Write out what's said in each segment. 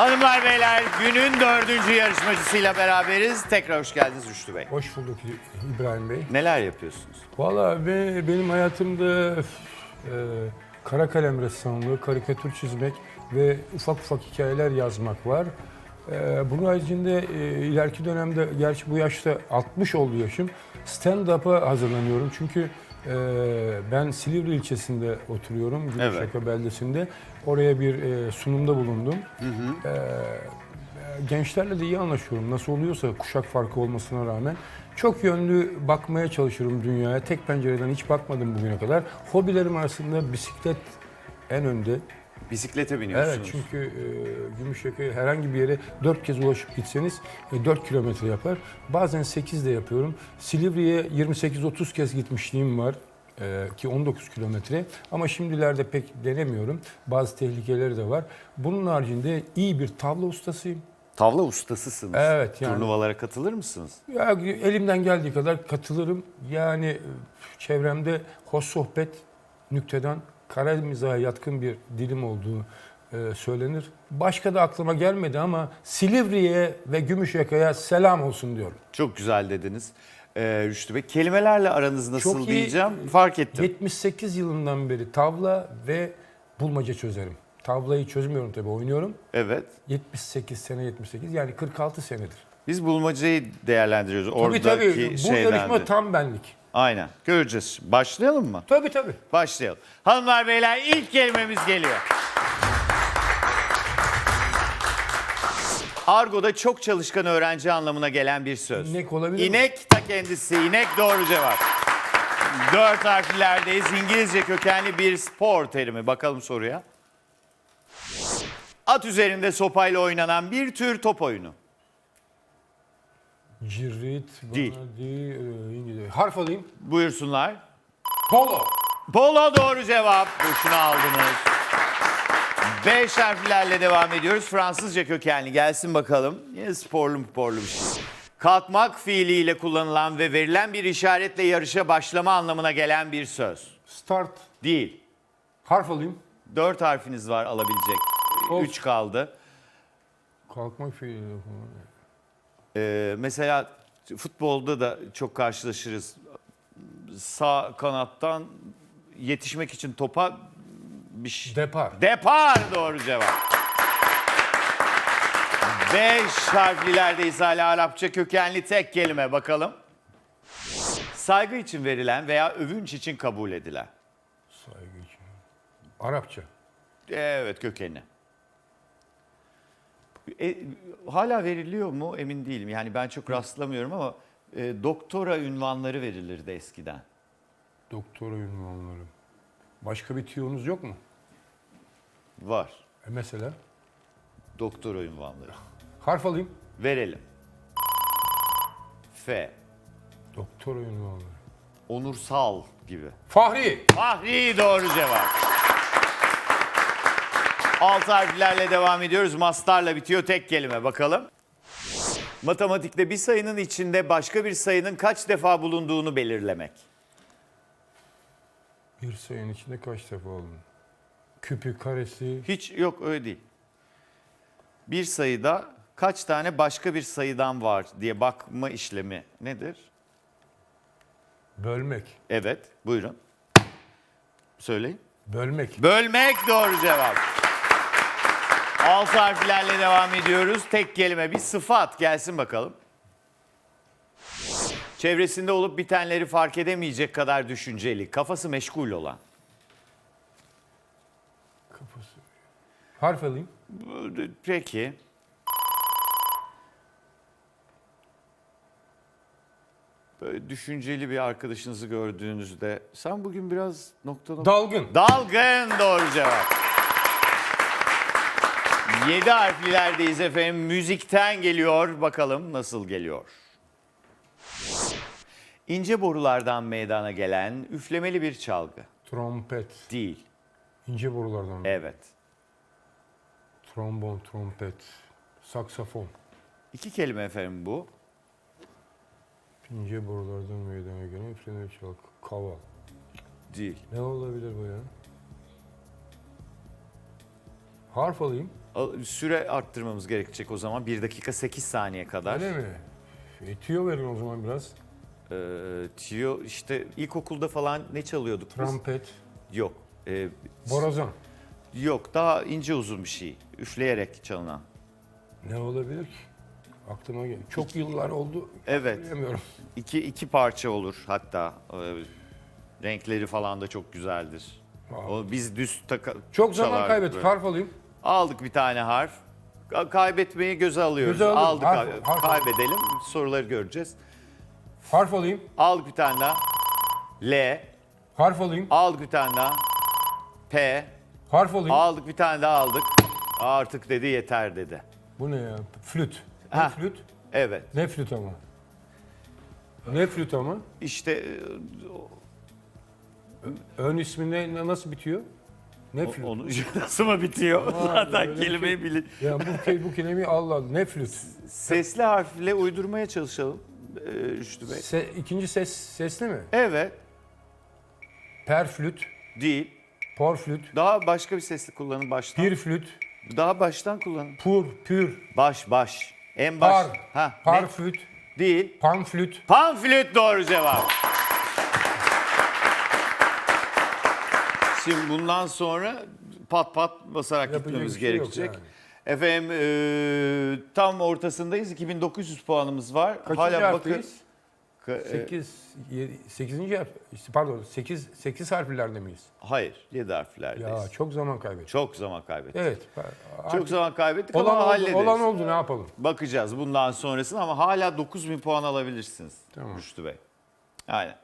Hanımlar beyler günün dördüncü yarışmacısıyla beraberiz. Tekrar hoş geldiniz Rüştü Bey. Hoş bulduk İbrahim Bey. Neler yapıyorsunuz? Valla be- benim hayatımda e, kara kalem ressamlığı, karikatür çizmek ve ufak ufak hikayeler yazmak var. E, bunun haricinde e, ileriki dönemde, gerçi bu yaşta 60 oldu yaşım, stand-up'a hazırlanıyorum. Çünkü e, ben Silivri ilçesinde oturuyorum, Gümüşhaka beldesinde. Oraya bir e, sunumda bulundum. E, gençlerle de iyi anlaşıyorum. Nasıl oluyorsa kuşak farkı olmasına rağmen. Çok yönlü bakmaya çalışıyorum dünyaya. Tek pencereden hiç bakmadım bugüne kadar. Hobilerim arasında bisiklet en önde. Bisiklete biniyorsunuz. Evet çünkü e, Gümüşyaka'ya herhangi bir yere 4 kez ulaşıp gitseniz e, 4 kilometre yapar. Bazen 8 de yapıyorum. Silivri'ye 28-30 kez gitmişliğim var e, ki 19 kilometre. Ama şimdilerde pek denemiyorum. Bazı tehlikeleri de var. Bunun haricinde iyi bir tavla ustasıyım. Tavla ustasısınız. Evet, yani. Turnuvalara katılır mısınız? Ya elimden geldiği kadar katılırım. Yani çevremde hoş sohbet, nükteden kara mizaha yatkın bir dilim olduğu e, söylenir. Başka da aklıma gelmedi ama Silivri'ye ve Gümüşyaka'ya selam olsun diyorum. Çok güzel dediniz. Ee, Rüştü Bey kelimelerle aranız nasıl Çok iyi. diyeceğim fark ettim. 78 yılından beri tavla ve bulmaca çözerim. Tavlayı çözmüyorum tabii oynuyorum. Evet. 78 sene 78 yani 46 senedir. Biz bulmacayı değerlendiriyoruz. Tabii Oradaki tabii bu şeyden yarışma de. tam benlik. Aynen. Göreceğiz. Başlayalım mı? Tabii tabii. Başlayalım. Hanımlar beyler ilk kelimemiz geliyor. Argo'da çok çalışkan öğrenci anlamına gelen bir söz. İnek olabilir mi? İnek ta kendisi. İnek doğru cevap. Dört harflerdeyiz. İngilizce kökenli bir spor terimi. Bakalım soruya. At üzerinde sopayla oynanan bir tür top oyunu. Cirit, Değil. bana değil, e, İngilizce. Harf alayım. Buyursunlar. Polo. Polo doğru cevap. Boşuna aldınız. Beş harflerle devam ediyoruz. Fransızca kökenli gelsin bakalım. Yine sporlu sporlu bir şey. Kalkmak fiiliyle kullanılan ve verilen bir işaretle yarışa başlama anlamına gelen bir söz. Start. Değil. Harf alayım. Dört harfiniz var alabilecek. Of. Üç kaldı. Kalkmak fiili. Ee, mesela futbolda da çok karşılaşırız. Sağ kanattan yetişmek için topa bir şey... Depar. Depar doğru cevap. Beş harflilerdeyiz hala Arapça kökenli tek kelime bakalım. Saygı için verilen veya övünç için kabul edilen. Saygı için. Arapça. Evet kökeni. E, hala veriliyor mu emin değilim. Yani ben çok rastlamıyorum ama e, doktora ünvanları verilirdi eskiden. Doktora ünvanları. Başka bir tiyonuz yok mu? Var. E mesela? Doktora ünvanları. Harf alayım. Verelim. F. Doktora ünvanları. Onursal gibi. Fahri. Fahri doğru cevap. Alt harflerle devam ediyoruz. Mastarla bitiyor tek kelime bakalım. Matematikte bir sayının içinde başka bir sayının kaç defa bulunduğunu belirlemek. Bir sayının içinde kaç defa oldu? Küpü, karesi. Hiç yok öyle değil. Bir sayıda kaç tane başka bir sayıdan var diye bakma işlemi nedir? Bölmek. Evet, buyurun. Söyleyin. Bölmek. Bölmek doğru cevap. Alt harflerle devam ediyoruz. Tek kelime bir sıfat gelsin bakalım. Çevresinde olup bitenleri fark edemeyecek kadar düşünceli, kafası meşgul olan. Kafası. Harf alayım. Peki. Böyle düşünceli bir arkadaşınızı gördüğünüzde sen bugün biraz nokta nokta... Dalgın. Dalgın doğru cevap. Yedi harflilerdeyiz efendim. Müzikten geliyor. Bakalım nasıl geliyor. İnce borulardan meydana gelen üflemeli bir çalgı. Trompet. Değil. İnce borulardan. Evet. Trombon, trompet. Saksafon. İki kelime efendim bu. İnce borulardan meydana gelen üflemeli çalgı. Kava. Değil. Ne olabilir bu ya? Harf alayım. Süre arttırmamız gerekecek o zaman. 1 dakika 8 saniye kadar. Öyle mi? E, tüyo verin o zaman biraz. Ee, tiyo işte ilkokulda falan ne çalıyorduk biz? Trompet, Yok. Ee, borazan. yok daha ince uzun bir şey. Üfleyerek çalınan. Ne olabilir ki? Aklıma gel. Çok yıllar oldu. Evet. Bilmiyorum. İki, iki parça olur hatta. Ee, renkleri falan da çok güzeldir. O biz düz taka, Çok zaman çalardık kaybettik. böyle. Harf alayım. Aldık bir tane harf. Ka- Kaybetmeyi göze alıyoruz. Göze. Aldık Harf- abi. harf- Kaybedelim. Soruları göreceğiz. Harf alayım. Aldık bir tane daha. L. Harf alayım. Aldık bir tane daha. P. Harf alayım. Aldık bir tane daha aldık. Artık dedi yeter dedi. Bu ne ya? Flüt. Ne Ha. flüt? Evet. Ne flüt ama? Ne flüt ama? İşte e, Ön ismi ne- nasıl bitiyor? Ne o- flüt? onu nasıl mı bitiyor? Aa, Zaten öyle kelimeyi şey. bilin. Ya bu, ke- bu kelimeyi Allah Allah. Ne flüt? Sesli harfle uydurmaya çalışalım. Ee, Rüştü Bey. Se, ikinci ses sesli mi? Evet. Per flüt, Değil. por flüt, Daha başka bir sesli kullanın baştan. pir flüt, Daha baştan kullanın. pur, pür, Baş baş. En baş. par, Ha, ne? flüt, Değil. pan flüt. Pamflüt doğru cevap. Şimdi bundan sonra pat pat basarak Yapacak gitmemiz bir şey yok gerekecek. yani. Efendim e, tam ortasındayız. 2900 puanımız var. Kaçıncı Hala bakın. harfteyiz? Ka- e, 8, 8. harf, pardon 8, 8 harflerde miyiz? hayır, 7 harflerdeyiz. Ya çok zaman kaybettik. Çok zaman kaybettik. Evet. Çok artık zaman kaybettik olan, ama oldu, hallederiz. olan oldu ne yapalım? Bakacağız bundan sonrasını ama hala 9000 puan alabilirsiniz. Tamam. Rüştü Bey. Aynen.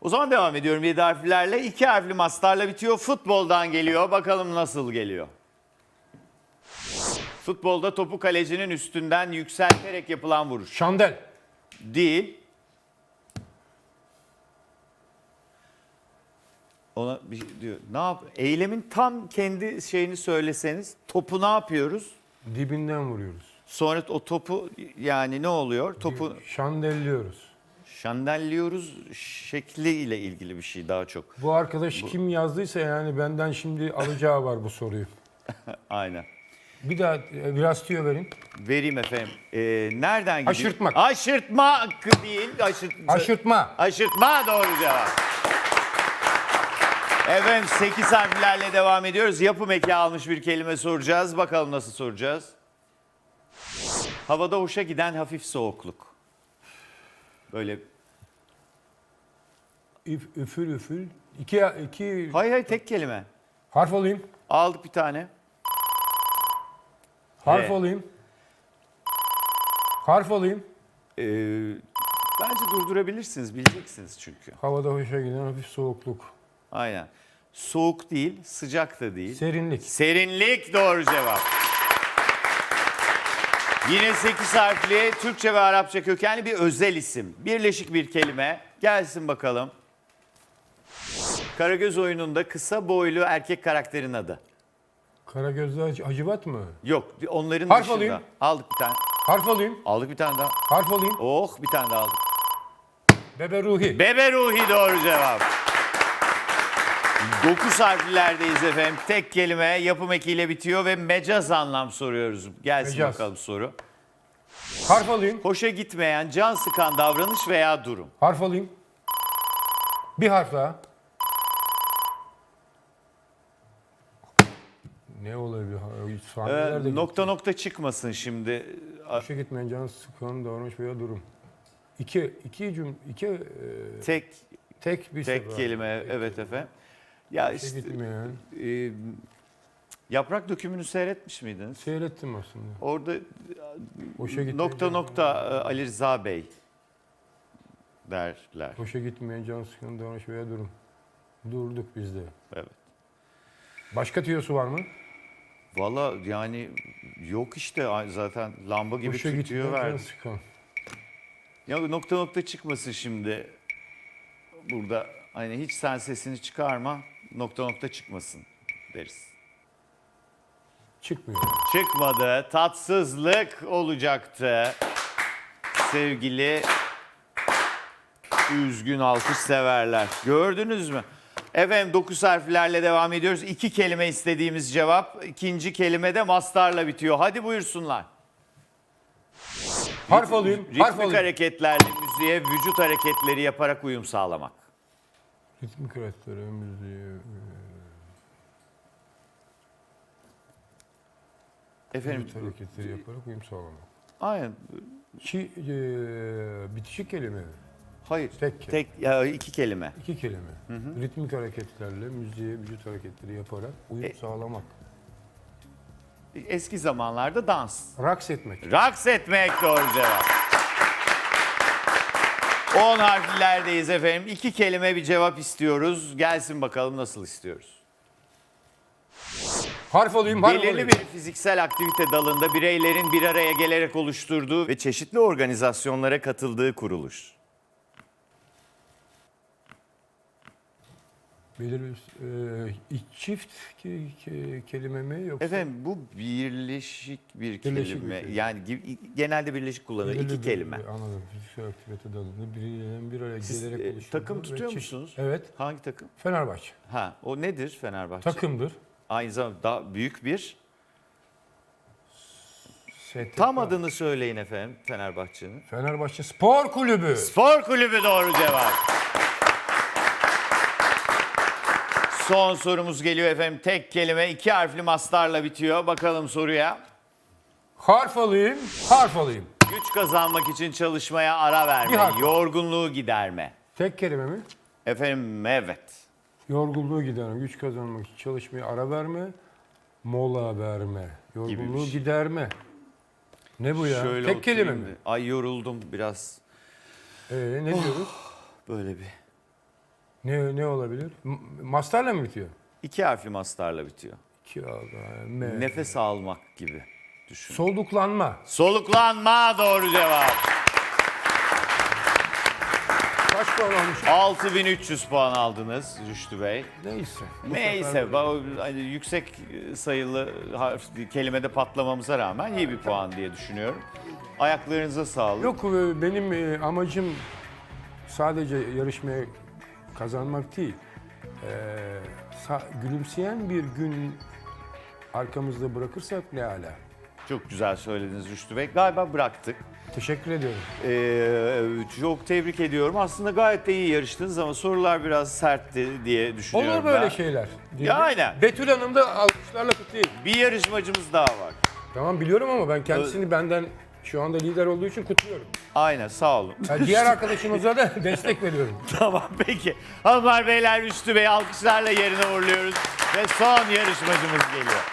O zaman devam ediyorum 7 harflerle. 2 harfli mastarla bitiyor. Futboldan geliyor. Bakalım nasıl geliyor. Futbolda topu kalecinin üstünden yükselterek yapılan vuruş. Şandel, Değil. Ona bir şey diyor. Ne yap? Eylemin tam kendi şeyini söyleseniz topu ne yapıyoruz? dibinden vuruyoruz. Sonra o topu yani ne oluyor? Topu Şandelliyoruz. Şandelliyoruz şekliyle ilgili bir şey daha çok. Bu arkadaş kim yazdıysa yani benden şimdi alacağı var bu soruyu. Aynen. Bir daha e, biraz tüyo verin. Vereyim efendim. Ee, nereden gidiyor? Aşırtmak. Aşırtmak değil. Aşırt... Aşırtma. Aşırtma doğru cevap. Efendim 8 harflerle devam ediyoruz. Yapım eki almış bir kelime soracağız. Bakalım nasıl soracağız. Havada hoşa giden hafif soğukluk. Böyle Üf, üfül üfül. İki, iki hay hay tek kelime. harf alayım. Aldık bir tane. Harf He. alayım. Harf alayım. Ee, bence durdurabilirsiniz. Bileceksiniz çünkü. Havada hoşa giden hafif soğukluk. Aynen. Soğuk değil, sıcak da değil. Serinlik. Serinlik doğru cevap. Yine 8 harfli Türkçe ve Arapça kökenli bir özel isim. Birleşik bir kelime. Gelsin bakalım. Karagöz oyununda kısa boylu erkek karakterin adı. Karagözlü Hac- Hacivat mı? Yok onların Harf dışında. alayım. Aldık bir tane. Harf alayım. Aldık bir tane daha. Harf alayım. Oh bir tane daha aldık. Bebe Ruhi. Bebe Ruhi doğru cevap. 9 harflerdeyiz efendim. Tek kelime yapım ekiyle bitiyor ve mecaz anlam soruyoruz. Gelsin Mecaz. bakalım soru. Harf alayım. Hoşa gitmeyen, can sıkan davranış veya durum. Harf alayım. Bir harf daha. Ne olabilir? Ee, nokta nokta çıkmasın şimdi. A- Boşa gitmeyen can sıkan davranış veya durum. İki, iki cüm, iki e, Tek tek bir tek sefer. kelime evet efendim. Ya Boşa işte gitmeyen. e, yaprak dökümünü seyretmiş miydiniz? Seyrettim aslında. Orada Boşa gitmeyen nokta can- nokta e, Ali Rıza Bey derler. Boşa gitmeyen can sıkan davranış veya durum. Durduk biz de. Evet. Başka tüyosu var mı? Valla yani yok işte zaten lamba gibi Boşa tütüyor gitmeyen can verdi. sıkan. Ya nokta nokta çıkmasın şimdi. Burada hani hiç sen sesini çıkarma nokta nokta çıkmasın deriz. Çıkmıyor. Çıkmadı. Tatsızlık olacaktı. Sevgili üzgün alkış severler. Gördünüz mü? Efendim 9 harflerle devam ediyoruz. İki kelime istediğimiz cevap. İkinci kelime de mastarla bitiyor. Hadi buyursunlar. Harf alayım. Harf Ritmik alayım. hareketlerle müziğe vücut hareketleri yaparak uyum sağlamak. Ritmik hareketleri, müziği. Efendim Vücut hareketleri yaparak uyum sağlamak. aynen. Ki, e, bitişik kelime mi? Hayır. Tek kelime. Tek ya iki kelime. İki kelime. Ritmik hareketlerle müziğe vücut hareketleri yaparak uyum E- sağlamak. Eski zamanlarda dans. Raks etmek. Raks etmek doğru cevap. 10 harflerdeyiz efendim. İki kelime bir cevap istiyoruz. Gelsin bakalım nasıl istiyoruz. Harf alayım, harf Belirli alayım. bir fiziksel aktivite dalında bireylerin bir araya gelerek oluşturduğu ve çeşitli organizasyonlara katıldığı kuruluş. Belirli e, iç çift ke- ke- kelime mi yoksa? Efendim bu birleşik bir Birleşik kelime. bir kelime. Yani gi- genelde birleşik kullanılır. belirli iki bir- kelime. Anladım. Fiziksel aktivite dalında bireylerin bir araya Siz, gelerek e, takım ve tutuyor çeşit- musunuz? Evet. Hangi takım? Fenerbahçe. Ha, o nedir Fenerbahçe? Takımdır. Aynı zamanda daha büyük bir. STK. Tam adını söyleyin efendim Fenerbahçe'nin. Fenerbahçe Spor Kulübü. Spor Kulübü doğru cevap. Son sorumuz geliyor efendim. Tek kelime iki harfli mastarla bitiyor. Bakalım soruya. Harf alayım, harf alayım. Güç kazanmak için çalışmaya ara Bir verme, harf. yorgunluğu giderme. Tek kelime mi? Efendim evet. Yorgunluğu giderme, güç kazanmak için çalışmaya ara verme, mola verme, yorgunluğu şey. giderme. Ne bu ya? Tek kelime mi? Ay yoruldum biraz. Ee, ne diyoruz? Böyle bir. Ne ne olabilir? M- Mastarla mı bitiyor? İki harfli mastarla bitiyor. Ki Allah, me- Nefes almak gibi düşün. Soluklanma. Soluklanma doğru cevap. Kaç puan almış? 6300 puan aldınız Rüştü Bey. Neyse. bu Neyse ba- hani yüksek sayılı harf, kelimede patlamamıza rağmen iyi bir puan diye düşünüyorum. Ayaklarınıza sağlık. Yok e, benim e, amacım sadece yarışmaya kazanmak değil. Sa- gülümseyen bir gün arkamızda bırakırsak ne ala. Çok güzel söylediniz Rüştü Bey. Galiba bıraktık. Teşekkür ediyorum. Ee, çok tebrik ediyorum. Aslında gayet de iyi yarıştınız ama sorular biraz sertti diye düşünüyorum Olur böyle ben. şeyler. Ya aynen. Betül Hanım da alkışlarla kutlayayım. Bir yarışmacımız daha var. Tamam biliyorum ama ben kendisini benden şu anda lider olduğu için kutluyorum. Aynen sağ olun. Yani diğer arkadaşımıza da destek veriyorum. tamam peki. Hanımlar beyler Rüştü Bey alkışlarla yerine uğurluyoruz. Ve son yarışmacımız geliyor.